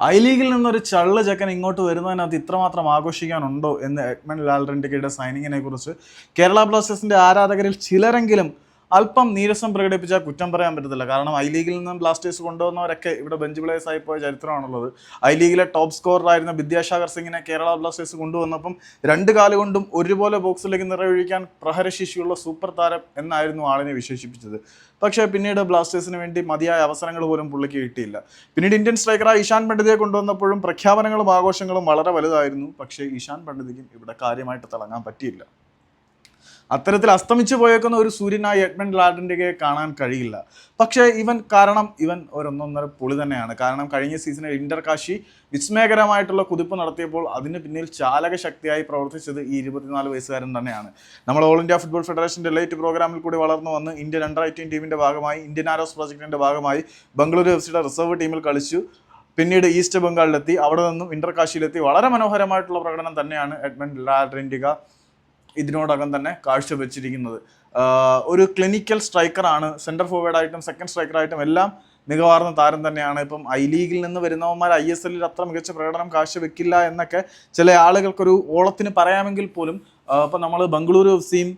I ലീഗിൽ നിന്നൊരു ചള്ള ചക്കൻ ഇങ്ങോട്ട് വരുന്നതിനകത്ത് ഇത്രമാത്രം ആഘോഷിക്കാനുണ്ടോ എന്ന് എഡ്മണ്ട് ലാൽറൻഡിക്കയുടെ സൈനിങ്ങിനെ കുറിച്ച് കേരള ബ്ലാസ്റ്റേഴ്സിന്റെ ആരാധകരിൽ ചിലരെങ്കിലും അല്പം നീരസം പ്രകടിപ്പിച്ചാൽ കുറ്റം പറയാൻ പറ്റത്തില്ല. കാരണം ഐ ലീഗിൽ നിന്നും ബ്ലാസ്റ്റേഴ്സ് കൊണ്ടുവന്നവരൊക്കെ ഇവിടെ ബെഞ്ച് പ്ലേയേഴ്സ് ആയി പോയ ചരിത്രമാണുള്ളത്. ഐ ലീഗിലെ ടോപ്പ് സ്കോററായിരുന്ന വിദ്യാസാഗർ സിംഗിനെ കേരള ബ്ലാസ്റ്റേഴ്സ് കൊണ്ടുവന്നപ്പം രണ്ട് കാലുകൊണ്ടും ഒരുപോലെ ബോക്സിലേക്ക് നിറയൊഴിക്കാൻ പ്രഹരശേഷിയുള്ള സൂപ്പർ താരം എന്നായിരുന്നു ആളിനെ വിശേഷിപ്പിച്ചത്. പക്ഷേ പിന്നീട് ബ്ലാസ്റ്റേഴ്സിന് വേണ്ടി മതിയായ അവസരങ്ങൾ പോലും പുള്ളിക്ക് കിട്ടിയില്ല. പിന്നീട് ഇന്ത്യൻ സ്ട്രൈക്കറായ ഇഷാൻ പണ്ഡിതയെ കൊണ്ടുവന്നപ്പോഴും പ്രഖ്യാപനങ്ങളും ആഘോഷങ്ങളും വളരെ വലുതായിരുന്നു. പക്ഷേ ഇഷാൻ പണ്ഡിതയ്ക്കും ഇവിടെ കാര്യമായിട്ട് തിളങ്ങാൻ പറ്റിയില്ല. അത്തരത്തിൽ അസ്തമിച്ചു പോയേക്കുന്ന ഒരു സൂര്യനായി എഡ്മണ്ട് ലാഡൻഡിനെ കാണാൻ കഴിയില്ല. പക്ഷേ ഇവൻ കാരണം ഇവൻ ഒരൊന്നൊന്നര പൊളി തന്നെയാണ്. കാരണം കഴിഞ്ഞ സീസണിൽ ഇന്റർ കാശി വിസ്മയകരമായിട്ടുള്ള കുതിപ്പ് നടത്തിയപ്പോൾ അതിന് പിന്നിൽ ചാലക ശക്തിയായി പ്രവർത്തിച്ചത് ഈ ഇരുപത്തിനാല് വയസ്സുകാരൻ തന്നെയാണ്. നമ്മൾ ഓൾ ഇന്ത്യ ഫുട്ബോൾ ഫെഡറേഷന്റെ ലൈറ്റ് പ്രോഗ്രാമിൽ കൂടി വളർന്നു വന്ന് ഇന്ത്യൻ അണ്ടർ എയ്റ്റീൻ ടീമിന്റെ ഭാഗമായി ഇന്ത്യൻ ആരോസ് പ്രോജക്റ്റിന്റെ ഭാഗമായി ബംഗളൂരു എഫ് സിയുടെ റിസർവ് ടീമിൽ കളിച്ചു. പിന്നീട് ഈസ്റ്റ് ബംഗാളിലെത്തി അവിടെ നിന്നും ഇന്റർ കാശിയിലെത്തി. വളരെ മനോഹരമായിട്ടുള്ള പ്രകടനം തന്നെയാണ് എഡ്മണ്ട് ലാഡ്രിൻഡിക ഇതിനോടകം തന്നെ കാഴ്ചവെച്ചിരിക്കുന്നത്. ഒരു ക്ലിനിക്കൽ സ്ട്രൈക്കറാണ് സെന്റർ ഫോർവേഡായിട്ടും സെക്കൻഡ് സ്ട്രൈക്കറായിട്ടും എല്ലാം മികവാർന്ന താരം തന്നെയാണ്. ഇപ്പം ഐ ലീഗിൽ നിന്ന് വരുന്നവന്മാർ ഐ എസ് എല്ലിൽ അത്ര മികച്ച പ്രകടനം കാഴ്ചവെക്കില്ല എന്നൊക്കെ ചില ആളുകൾക്കൊരു ഓളത്തിന് പറയാമെങ്കിൽ പോലും ഇപ്പം നമ്മൾ ബംഗളൂരു എഫ് സിയും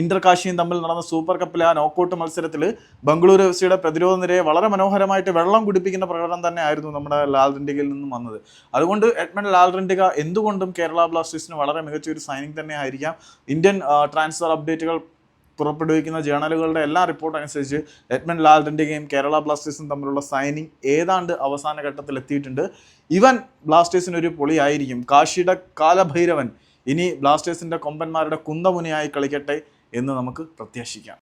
ഇന്റർ കാശിയും തമ്മിൽ നടന്ന സൂപ്പർ കപ്പിലെ ആ നോക്കൗട്ട് മത്സരത്തിൽ ബംഗളൂരു എഫ് സിയുടെ പ്രതിരോധ നിരയെ വളരെ മനോഹരമായിട്ട് വെള്ളം കുടിപ്പിക്കുന്ന പ്രകടനം തന്നെ ആയിരുന്നു നമ്മുടെ ലാൽ റിൻഡികയിൽ നിന്നും വന്നത്. അതുകൊണ്ട് എഡ്മണ്ട് ലാൽറിൻഡിക എന്തുകൊണ്ടും കേരള ബ്ലാസ്റ്റേഴ്സിന് വളരെ മികച്ച ഒരു സൈനിങ് തന്നെ ആയിരിക്കാം ഇന്ത്യൻ ട്രാൻസ്ഫർ അപ്ഡേറ്റുകൾ പുറപ്പെടുവിക്കുന്ന ജേണലുകളുടെ എല്ലാ റിപ്പോർട്ട് അനുസരിച്ച് എഡ്മണ്ട് ലാൽറിൻഡികയും കേരള ബ്ലാസ്റ്റേഴ്സും തമ്മിലുള്ള സൈനിങ് ഏതാണ്ട് അവസാന ഘട്ടത്തിൽ എത്തിയിട്ടുണ്ട്. ഇവൻ ബ്ലാസ്റ്റേഴ്സിന് ഒരു പൊളിയായിരിക്കും. കാശിയുടെ കാലഭൈരവൻ ഇനി ബ്ലാസ്റ്റേഴ്സിന്റെ കൊമ്പന്മാരുടെ കുന്തമുനയായി കളിക്കട്ടെ. എന്ന് നമുക്ക് പ്രത്യാശിക്കാം.